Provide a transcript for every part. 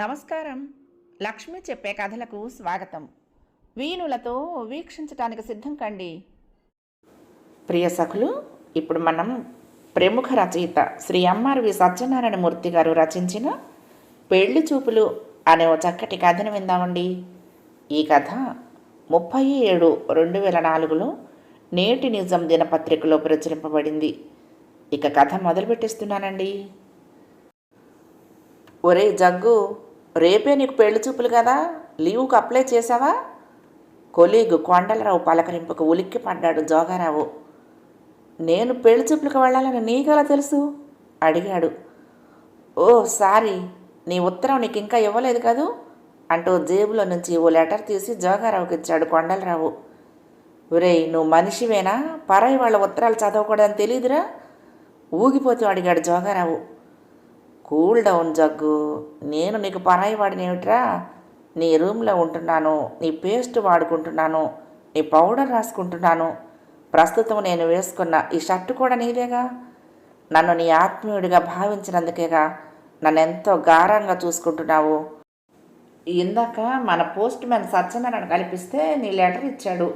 నమస్కారం. లక్ష్మి చెప్పే కథలకు స్వాగతం. వీణులతో వీక్షించటానికి సిద్ధం కండి. ప్రియ సఖులు ఇప్పుడు మనం ప్రముఖ రచయిత శ్రీ ఎంఆర్వి సత్యనారాయణ మూర్తి గారు రచించిన పెళ్ళి చూపులు అనే ఓ చక్కటి కథను విందామండి. ఈ కథ ముప్పై ఏడు రెండు వేల నాలుగులో నేటి నిజం దినపత్రికలో ప్రచురింపబడింది. ఇక కథ మొదలు పెట్టేస్తున్నానండి ఒరే జగ్గు రేపే నీకు పెళ్ళి చూపులు కదా. లీవుకు అప్లై చేసావా? కొలీగు కొండలరావు పలకరింపుకు ఉలిక్కి పడ్డాడు జోగారావు. నేను పెళ్ళి చూపులకు వెళ్ళాలని నీకెలా తెలుసు? అడిగాడు. ఓ సారీ నీ ఉత్తరం నీకు ఇంకా ఇవ్వలేదు కదూ? అంటూ జేబులో నుంచి ఓ లెటర్ తీసి జోగారావుకి ఇచ్చాడు కొండలరావు. ఒరేయ్ నువ్వు మనిషివేనా? పరాయి వాళ్ళ ఉత్తరాలు చదవకూడదని తెలియదురా ఊగిపోతూ అడిగాడు జోగారావు. Cool down jug. నేను నీకు పరాయి వాడినేమిట్రా నీ రూమ్లో ఉంటున్నాను నీ పేస్ట్ వాడుకుంటున్నాను నీ పౌడర్ రాసుకుంటున్నాను. ప్రస్తుతం నేను వేసుకున్న ఈ షర్టు కూడా నీదేగా? నన్ను నీ ఆత్మీయుడిగా భావించినందుకేగా నన్ను ఎంతో గారంగా చూసుకుంటున్నావు. ఇందాక మన పోస్ట్ మ్యాన్ సత్యనారాయణ కల్పిస్తే నీ లెటర్ ఇచ్చాడు.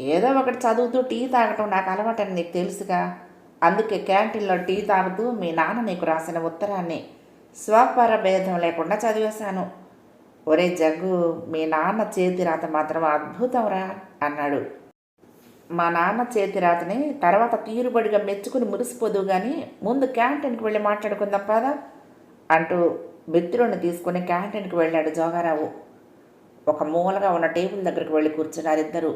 ఏదో ఒకటి చదువుతూ టీ తాగటం నాకు అలవాటని నీకు తెలుసుగా. అందుకే క్యాంటీన్లో టీ తాగుతూ మీ నాన్న నీకు రాసిన ఉత్తరాన్ని. స్వపర భేదం లేకుండా చదివేశాను. ఒరే జగ్గు మీ నాన్న చేతి రాత మాత్రం అద్భుతంరా అన్నాడు. మా నాన్న చేతి రాతని తర్వాత తీరుబడిగా మెచ్చుకుని మురిసిపోదు కానీ ముందు క్యాంటీన్కి వెళ్ళి మాట్లాడుకుందాం పదా అంటూ మిత్రుడిని తీసుకుని క్యాంటీన్కి వెళ్ళాడు జోగారావు. ఒక మూలగా ఉన్న టేబుల్ దగ్గరికి వెళ్ళి కూర్చున్నారు ఇద్దరు.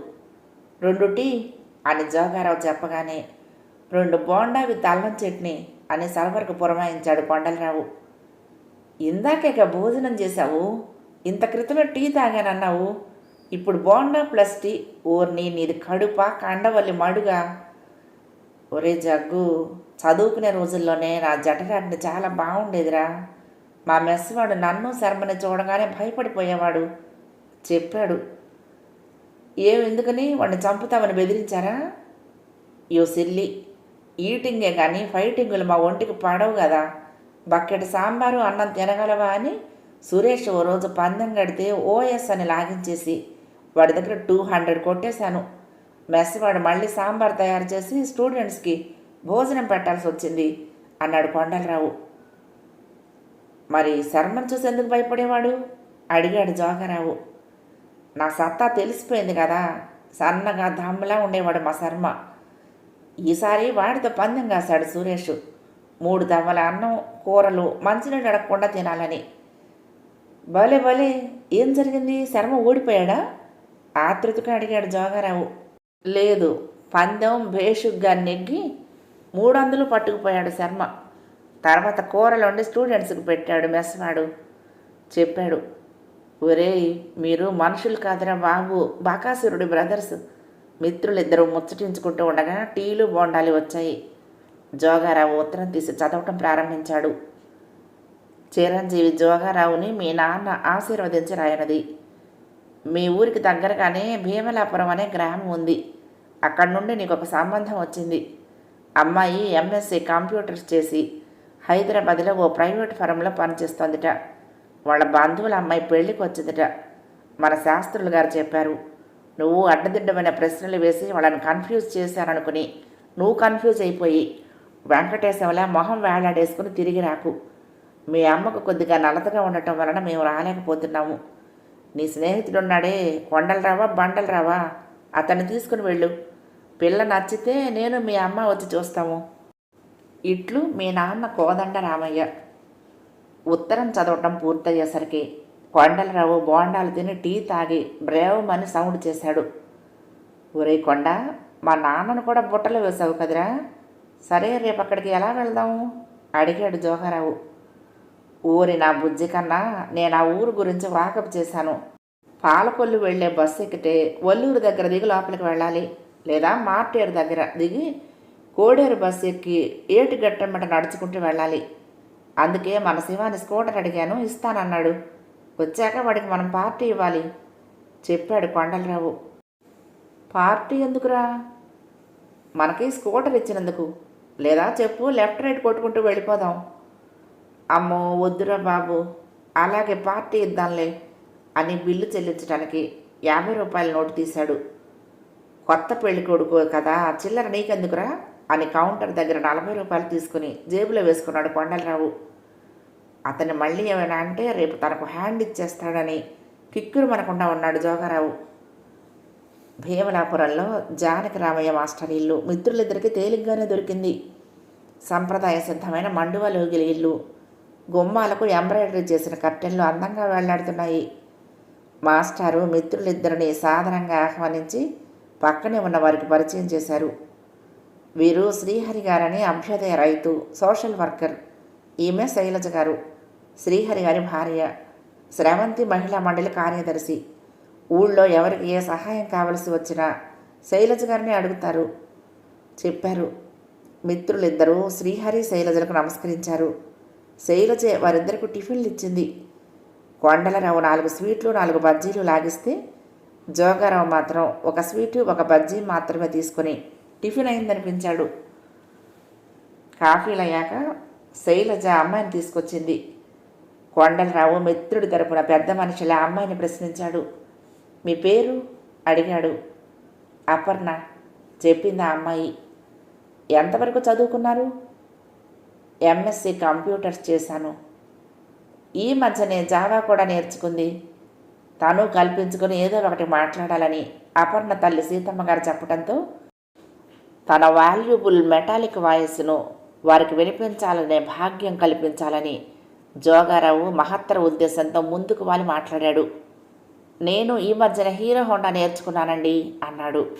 రెండు టీ అని జోగారావు చెప్పగానే రెండు బోండా విత్ అల్లం చట్నీ అని సర్వర్కు పురమాయించాడు కొండలరావు. ఇందాకేక భోజనం చేశావు ఇంత క్రితమే టీ తాగానన్నావు ఇప్పుడు బోండా ప్లస్ టీ ఓర్ని నీది కడుప కండవల్లి మడుగా? ఒరే జగ్గు చదువుకునే రోజుల్లోనే నా జటరాటిని చాలా బాగుండేదిరా మా మెస్వాడు నన్ను శర్మని చూడగానే భయపడిపోయేవాడు చెప్పాడు. ఏం ఎందుకని వాడిని చంపుతామని బెదిరించారా? యో సిల్లి ఈటింగే కానీ ఫైటింగులు మా ఒంటికి పడవు కదా. బకెట్ సాంబారు అన్నం తినగలవా అని సురేష్ ఓ రోజు పందెం కడితే ఓఎస్ అని లాగించేసి వాడి దగ్గర టూ హండ్రెడ్ కొట్టేశాను. మెస్ వాడు మళ్ళీ సాంబార్ తయారు చేసి స్టూడెంట్స్కి భోజనం పెట్టాల్సి వచ్చింది అన్నాడు కొండలరావు. మరి శర్మను చూసి ఎందుకు భయపడేవాడు? అడిగాడు జోగరావు. నా సత్తా తెలిసిపోయింది కదా. సన్నగా దమ్ములా ఉండేవాడు మా శర్మ. ఈసారి వాడితో పందెం కాశాడు సురేష్. మూడు దవ్వల అన్నం కూరలు మంచినీళ్ళు అడగకుండా తినాలని. భలే భలే ఏం జరిగింది? శర్మ ఓడిపోయాడా ఆతృతగా అడిగాడు జోగారావు. లేదు పందెం భేషుగ్గా నెగ్గి మూడు వందలు పట్టుకుపోయాడు శర్మ. తర్వాత కూరలు వండి స్టూడెంట్స్కి పెట్టాడు మెస్వాడు చెప్పాడు ఒరేయ్ మీరు మనుషులు కాదురా బాబు బకాసురుడి బ్రదర్స్. మిత్రులిద్దరూ ముచ్చటించుకుంటూ ఉండగా టీలు బోండాలు వచ్చాయి. జోగారావు ఉత్తరం తీసి చదవటం ప్రారంభించాడు. చిరంజీవి జోగారావుని మీ నాన్న ఆశీర్వదించి రాయనది. మీ ఊరికి దగ్గరగానే భీమలాపురం అనే గ్రామం ఉంది. అక్కడి నుండి నీకు ఒక సంబంధం వచ్చింది. అమ్మాయి ఎంఎస్సి కంప్యూటర్స్ చేసి హైదరాబాద్లో ఓ ప్రైవేట్ ఫరంలో పనిచేస్తోందిట. వాళ్ళ బంధువుల అమ్మాయి పెళ్ళికి వచ్చిందిట మన శాస్త్రులు గారు చెప్పారు. నువ్వు అడ్డదిడ్డమైన ప్రశ్నలు వేసి వాళ్ళని కన్ఫ్యూజ్ చేశారనుకుని నువ్వు కన్ఫ్యూజ్ అయిపోయి వెంకటేశంలా మొహం వేలాడేసుకుని తిరిగి రాకు. మీ అమ్మకు కొద్దిగా నలతగా ఉండటం వలన మేము రాలేకపోతున్నాము. నీ స్నేహితుడున్నాడే కొండలరావా బండలరావా అతన్ని తీసుకుని వెళ్ళు. పిల్ల నచ్చితే నేను మీ అమ్మ వచ్చి చూస్తాము. ఇట్లు మీ నాన్న కోదండ రామయ్య ఉత్తరం చదవటం పూర్తయ్యేసరికి కొండలరావు బోండాలు తిని టీ తాగి బ్రేవమని సౌండ్ చేశాడు. ఒరే కొండ మా నాన్నను కూడా బుట్టలో వేసావు కదరా? సరే రేపు అక్కడికి ఎలా వెళ్దాము అడిగాడు జోహారావు. ఊరి నా బుజ్జి కన్నా నేను ఆ ఊరు గురించి వాకప్ చేశాను. పాలకొల్లు వెళ్ళే బస్సు ఎక్కితే ఒల్లూరు దగ్గర దిగి లోపలికి వెళ్ళాలి. లేదా మార్టేరు దగ్గర దిగి కోడేరు బస్సు ఎక్కి ఏటి గట్టమ్మట నడుచుకుంటూ వెళ్ళాలి. అందుకే మన శివాని స్కూటర్ అడిగాను ఇస్తానన్నాడు. వచ్చాక వాడికి మనం పార్టీ ఇవ్వాలి. చెప్పాడు కొండలరావు. పార్టీ ఎందుకురా? మనకి స్కూటర్ ఇచ్చినందుకు. లేదా చెప్పు లెఫ్ట్ రైట్ కొట్టుకుంటూ వెళ్ళిపోదాం. అమ్మో వద్దురా బాబు. అలాగే పార్టీ ఇద్దాంలే అని బిల్లు చెల్లించడానికి యాభై రూపాయల నోటు తీశాడు. కొత్త పెళ్ళి కొడుకు కదా చిల్లర నీకెందుకురా? అని కౌంటర్ దగ్గర నలభై రూపాయలు తీసుకుని జేబులో వేసుకున్నాడు కొండలరావు. అతను మళ్ళీ ఏమైనా అంటే రేపు తనకు హ్యాండ్ ఇచ్చేస్తాడని కిక్కురు మనకుండా ఉన్నాడు జోగారావు. భీమలాపురంలో జానకి రామయ్య మాస్టర్ ఇల్లు మిత్రులిద్దరికీ తేలిగ్గానే దొరికింది. సంప్రదాయ సిద్ధమైన మండువలోగిలి ఇల్లు గుమ్మాలకు ఎంబ్రాయిడరీ చేసిన కర్టెన్లు అందంగా వెళ్ళాడుతున్నాయి. మాస్టారు మిత్రులిద్దరిని సాధారణంగా ఆహ్వానించి పక్కనే ఉన్న వారికి పరిచయం చేశారు. వీరు శ్రీహరి గారని అభ్యుదయ రైతు సోషల్ వర్కర్ ఈమె శైలజ గారు. శ్రీహరి గారి భార్య శ్రవంతి మహిళా మండలి కార్యదర్శి. ఊళ్ళో ఎవరికి ఏ సహాయం కావలసి వచ్చినా శైలజ గారిని అడుగుతారు. చెప్పారు. మిత్రులిద్దరూ శ్రీహరి శైలజలకు నమస్కరించారు. శైలజ వారిద్దరికి టిఫిన్లు ఇచ్చింది. కొండలరావు నాలుగు స్వీట్లు నాలుగు బజ్జీలు లాగిస్తే జోగారావు మాత్రం ఒక స్వీటు ఒక బజ్జీ మాత్రమే తీసుకొని టిఫిన్ అయిందనిపించాడు. కాఫీలు అయ్యాక శైలజ అమ్మాయిని తీసుకొచ్చింది. కొండలరావు మిత్రుడి తరపున పెద్ద మనిషిలా అమ్మాయిని ప్రశ్నించాడు. మీ పేరు? అడిగాడు. అపర్ణ చెప్పింది ఆ అమ్మాయి. ఎంతవరకు చదువుకున్నారు? ఎంఎస్సి కంప్యూటర్స్ చేశాను. ఈ మధ్యనే జావా కూడా నేర్చుకుంది. తను కల్పించుకుని ఏదో ఒకటి మాట్లాడాలని అపర్ణ తల్లి సీతమ్మ గారు చెప్పడంతో తన వాల్యుబుల్ మెటాలిక్ వాయిస్ను వారికి వినిపించాలనే భాగ్యం కల్పించాలని జోగారావు మహత్తర ఉద్దేశంతో ముందుకు వాలి మాట్లాడాడు. నేను ఈ మధ్యన హీరో హోండా నేర్చుకున్నానండి అన్నాడు.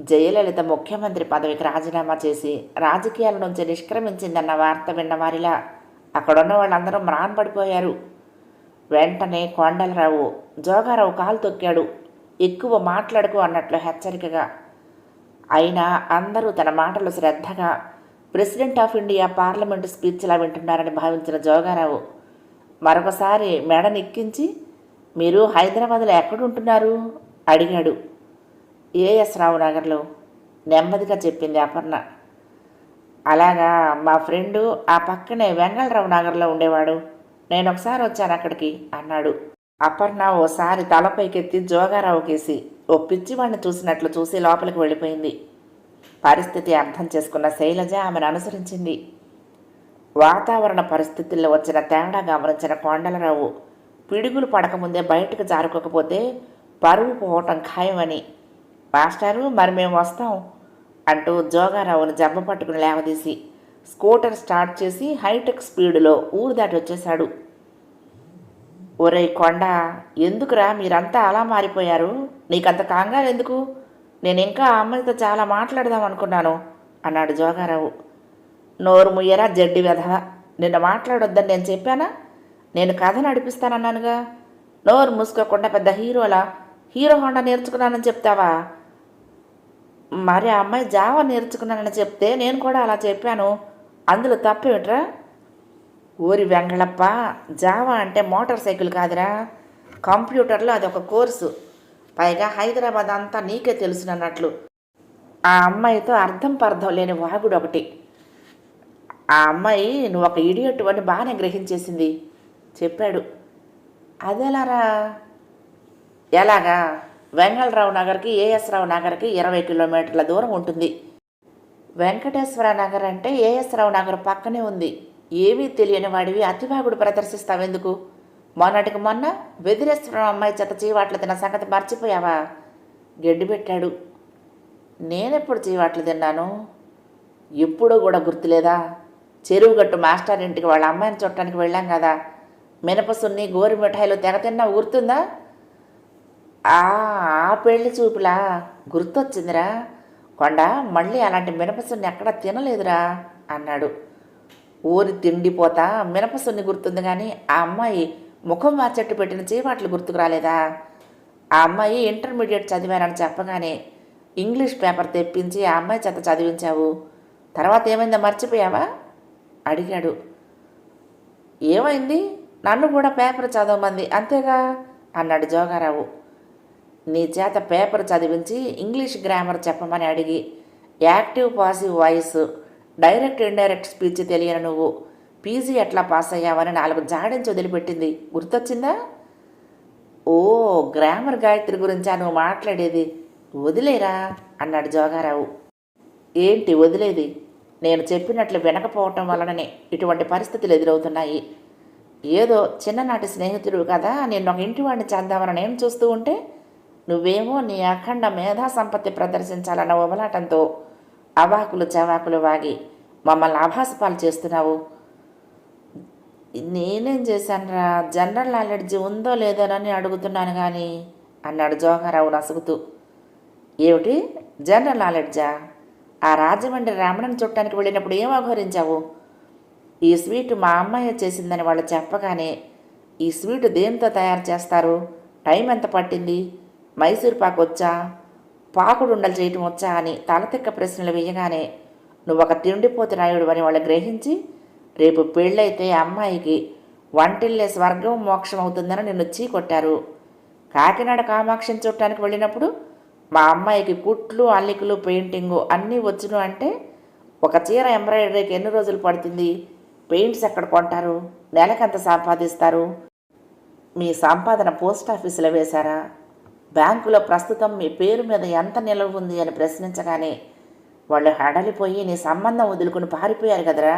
జయలలిత ముఖ్యమంత్రి పదవికి రాజీనామా చేసి రాజకీయాల నుంచి నిష్క్రమించిందన్న వార్త విన్న వారిలా అక్కడున్న వాళ్ళందరూ మ్రాన్పడిపోయారు వెంటనే కొండలరావు జోగారావు కాలు తొక్కాడు. ఎక్కువ మాట్లాడుకు అన్నట్లు హెచ్చరికగా. అయినా అందరూ తన మాటలు శ్రద్ధగా ప్రెసిడెంట్ ఆఫ్ ఇండియా పార్లమెంటు స్పీచ్లా వింటున్నారని భావించిన జోగారావు మరొకసారి మెడనెక్కించి మీరు హైదరాబాద్లో ఎక్కడుంటున్నారు? అడిగాడు ఏఎస్ రావు నగర్లో నెమ్మదిగా చెప్పింది అపర్ణ. అలాగా మా ఫ్రెండు ఆ పక్కనే వెంగళరావు నగర్లో ఉండేవాడు. నేను ఒకసారి వచ్చాను అక్కడికి అన్నాడు. అపర్ణ ఓసారి తలపైకెత్తి జోగారావు కేసి ఓ పిచ్చివాడిని చూసినట్లు చూసి లోపలికి వెళ్ళిపోయింది. పరిస్థితి అర్థం చేసుకున్న శైలజ ఆమెను అనుసరించింది. వాతావరణ పరిస్థితుల్లో వచ్చిన తేడా గమనించిన కొండలరావు పిడుగులు పడకముందే బయటకు జారుకోకపోతే పరువు పోవటం ఖాయమని మాస్టారు మరి మేము వస్తాం అంటూ జోగారావును జబ్బ పట్టుకుని లేవదీసి స్కూటర్ స్టార్ట్ చేసి హైటెక్ స్పీడ్లో ఊరు దాటి వచ్చేశాడు. ఒరే కొండ ఎందుకురా మీరంతా అలా మారిపోయారు? నీకంత కంగారు ఎందుకు? నేను ఇంకా ఆ అమ్మాయితో చాలా మాట్లాడదాం అనుకున్నాను అన్నాడు జోగారావు. నోరు ముయ్యరా జడ్డి వెధవ. నిన్ను మాట్లాడొద్దని నేను చెప్పానా? నేను కథ నడిపిస్తానన్నానుగా. నోరు మూసుకోకుండా పెద్ద హీరోలా హీరో హోండా నేర్చుకున్నానని చెప్తావా? మరి ఆ అమ్మాయి జావా నేర్చుకున్నానని చెప్తే నేను కూడా అలా చెప్పాను. అందులో తప్పేమిట్రా? ఊరి వెంగళప్ప జావా అంటే మోటార్ సైకిల్ కాదురా. కంప్యూటర్లో అదొక కోర్సు. పైగా హైదరాబాద్ అంతా నీకే తెలుసునన్నట్లు. ఆ అమ్మాయితో అర్థం పర్థం లేని వాగుడు ఒకటి. ఆ అమ్మాయి నువ్వు ఒక ఇడియట్ అని బాగానే గ్రహించేసింది. చెప్పాడు. అదెలారా? ఎలాగా? వెంగళరావు నగర్కి ఏఎస్ రావు నగర్కి ఇరవై కిలోమీటర్ల దూరం ఉంటుంది. వెంకటేశ్వర నగర్ అంటే ఏఎస్ రావు నగర్ పక్కనే ఉంది. ఏమీ తెలియని వాడివి అతివాగుడు ప్రదర్శిస్తావెందుకు? మొన్నటికి మొన్న వెదిరేశ్వరం అమ్మాయి చెత్త చీవాట్లు తిన్న సంగతి మర్చిపోయావా? గడ్డి పెట్టాడు. నేనెప్పుడు చీవాట్లు తిన్నాను? ఎప్పుడూ కూడా గుర్తులేదా? చెరువుగట్టు మాస్టర్ ఇంటికి వాళ్ళ అమ్మాయిని చూడటానికి వెళ్ళాం కదా. మినపసున్ని గోరు మిఠాయిలు తెగ తిన్నా గుర్తుందా ఆ ఆ పెళ్ళి చూపులా? గుర్తొచ్చిందిరా. కొండ మళ్ళీ అలాంటి మినపసున్ని ఎక్కడ తినలేదురా అన్నాడు. ఊరి తిండిపోతా మినపసున్ని గుర్తుంది కానీ ఆ అమ్మాయి ముఖం మార్చెట్టు పెట్టిన చీవాట్లు గుర్తుకు రాలేదా? ఆ అమ్మాయి ఇంటర్మీడియట్ చదివానని చెప్పగానే ఇంగ్లీష్ పేపర్ తెప్పించి ఆ అమ్మాయి చేత చదివించావు. తర్వాత ఏమైందో మర్చిపోయావా? అడిగాడు. ఏమైంది? నన్ను కూడా పేపర్ చదవమంది అంతేగా? అన్నాడు జోగారావు. నీ చేత పేపర్ చదివించి ఇంగ్లీష్ గ్రామర్ చెప్పమని అడిగి active passive voice direct indirect speech తెలియను నువ్వు. పీజీ ఎట్లా పాస్ అయ్యావని నాలుగు జాడించి వదిలిపెట్టింది గుర్తొచ్చిందా? ఓ గ్రామర్ గాయత్రి గురించా నువ్వు మాట్లాడేది? వదిలేరా? అన్నాడు జోగారావు. ఏంటి వదిలేది? నేను చెప్పినట్లు వినకపోవటం వలననే ఇటువంటి పరిస్థితులు ఎదురవుతున్నాయి. ఏదో చిన్ననాటి స్నేహితుడు కదా నేను ఒక ఇంటి వాడిని చేద్దామని నేను చూస్తూ ఉంటే నువ్వేమో నీ అఖండ మేధా సంపత్తి ప్రదర్శించాలన్న ఉబలాటంతో అవాకులు చవాకులు వాగి మమ్మల్ని ఆభాసపాలు చేస్తున్నావు. నేనేం చేశానురా? జనరల్ నాలెడ్జ్ ఉందో లేదోనని అడుగుతున్నాను కానీ అన్నాడు జోహారావు నసుగుతూ. ఏమిటి? జనరల్ నాలెడ్జా? ఆ రాజమండ్రి రామణన్ చుట్టానికి వెళ్ళినప్పుడు ఏం అఘోరించావు ఈ స్వీట్ మా అమ్మాయి చేసిందని వాళ్ళు చెప్పగానే ఈ స్వీట్ దేంతో తయారు చేస్తారు? టైం ఎంత పట్టింది? మైసూర్ పాకు వచ్చా? పాకుడుండలు చేయటం వచ్చా అని తలతిక్క ప్రశ్నలు వేయగానే నువ్వు ఒక తిండిపోతు రాయుడు అని వాళ్ళు గ్రహించి రేపు పెళ్ళైతే అమ్మాయికి వంటిల్లే స్వర్గం మోక్షం అవుతుందని నిన్ను చీ కొట్టారు కాకినాడ కామాక్షిని చూడటానికి వెళ్ళినప్పుడు మా అమ్మాయికి కుట్లు అల్లికలు పెయింటింగు అన్నీ వచ్చును అంటే ఒక చీర ఎంబ్రాయిడరీకి ఎన్ని రోజులు పడుతుంది? పెయింట్స్ ఎక్కడ కొంటారు? నెలకెంత సంపాదిస్తారు? మీ సంపాదన పోస్ట్ ఆఫీసులో వేశారా? బ్యాంకులో ప్రస్తుతం మీ పేరు మీద ఎంత నిలవ ఉంది అని ప్రశ్నించగానే వాళ్ళు హడలిపోయి నీ సంబంధం వదులుకుని పారిపోయారు కదరా.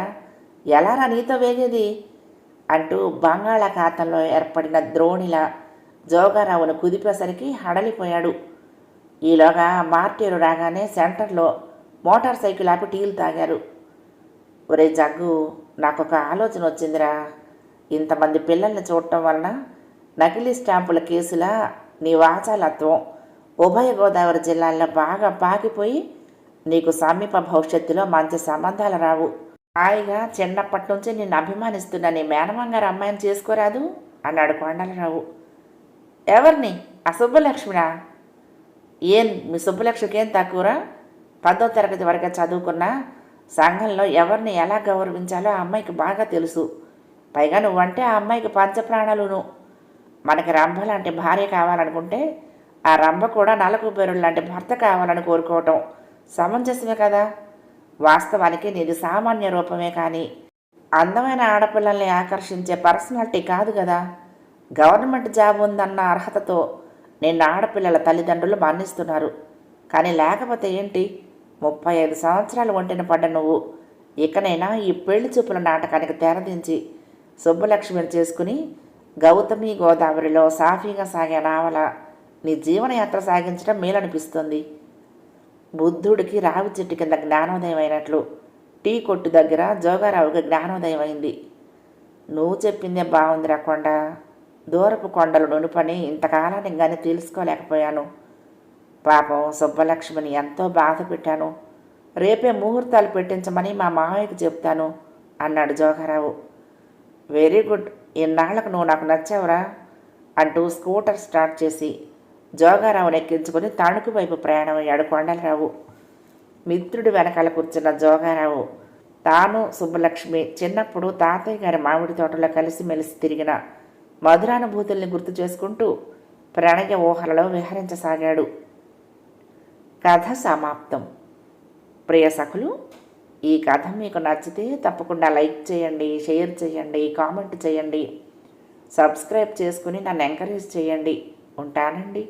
ఎలారా నీతో వేగేది? అంటూ బంగాళాఖాతంలో ఏర్పడిన ద్రోణిలా జోగారావును కుదిపేసరికి హడలిపోయాడు. ఈలోగా మార్టీరు రాగానే సెంటర్లో మోటార్ సైకిల్ ఆపి టీలు తాగారు. ఒరే జగ్గు నాకు ఒక ఆలోచన వచ్చిందిరా. ఇంతమంది పిల్లల్ని చూడటం వలన నకిలీ స్టాంపుల కేసుల నీ వాచాలత్వం ఉభయ గోదావరి జిల్లాల్లో బాగా పాకిపోయి నీకు సమీప భవిష్యత్తులో మంచి సంబంధాలు రావు. హాయిగా చిన్నప్పటి నుంచి నిన్ను అభిమానిస్తున్నా. నీ మేనమంగారు అమ్మాయిని చేసుకోరాదు? అన్నాడు కొండలరావు. ఎవరిని? ఆ సుబ్బలక్ష్మినా? ఏం? మీ సుబ్బలక్ష్మికి ఏం తక్కువరా? పదో తరగతి వరకే చదువుకున్నా సంఘంలో ఎవరిని ఎలా గౌరవించాలో ఆ అమ్మాయికి బాగా తెలుసు. పైగా నువ్వంటే ఆ అమ్మాయికి పంచప్రాణాలును. మనకి రంభ లాంటి భార్య కావాలనుకుంటే ఆ రంభ కూడా నలకుబెరుడు లాంటి భర్త కావాలని కోరుకోవటం సమంజసమే కదా? వాస్తవానికి నీది సామాన్య రూపమే కానీ అందమైన ఆడపిల్లల్ని ఆకర్షించే పర్సనాలిటీ కాదు కదా. గవర్నమెంట్ జాబ్ ఉందన్న అర్హతతో నిన్న ఆడపిల్లల తల్లిదండ్రులు మన్నిస్తున్నారు. కానీ లేకపోతే ఏంటి? ముప్పై ఐదు సంవత్సరాలు ఒంటిన పడ్డ నువ్వు. ఇకనైనా ఈ పెళ్ళి చూపుల నాటకానికి తెరదించి సుబ్బలక్ష్మిని చేసుకుని గౌతమి గోదావరిలో సాఫీగా సాగే నావల నీ జీవనయాత్ర సాగించడం మేలనిపిస్తుంది. బుద్ధుడికి రావి చెట్టు కింద జ్ఞానోదయం అయినట్లు టీ కొట్టు దగ్గర జోగారావుకి జ్ఞానోదయం అయింది నువ్వు చెప్పిందే బాగుందిరా కొండ. దూరపు కొండలు నునుపని ఇంతకాలానికి కానీ తెలుసుకోలేకపోయాను పాపం సుబ్బలక్ష్మిని ఎంతో బాధ పెట్టాను. రేపే ముహూర్తాలు పెట్టించమని మా మామయ్యకి చెప్తాను అన్నాడు జోగారావు. Very good. ఇన్నాళ్ళకు నువ్వు నాకు నచ్చావురా అంటూ స్కూటర్ స్టార్ట్ చేసి జోగారావుని ఎక్కించుకుని తణుకు వైపు ప్రయాణమయ్యాడు కొండలరావు. మిత్రుడి వెనకాల కూర్చున్న జోగారావు. తాను సుబ్బలక్ష్మి. చిన్నప్పుడు తాతయ్య గారి మామిడి తోటలో కలిసిమెలిసి తిరిగిన మధురానుభూతుల్ని గుర్తు చేసుకుంటూ ప్రణయ ఊహలలో విహరించసాగాడు. కథ సమాప్తం. ప్రియ సఖులు ఈ కథ మీకు నచ్చితే తప్పకుండా లైక్ చేయండి షేర్ చేయండి కామెంట్ చేయండి. సబ్స్క్రైబ్ చేసుకుని నన్ను ఎంకరేజ్ చేయండి. ఉంటానండి.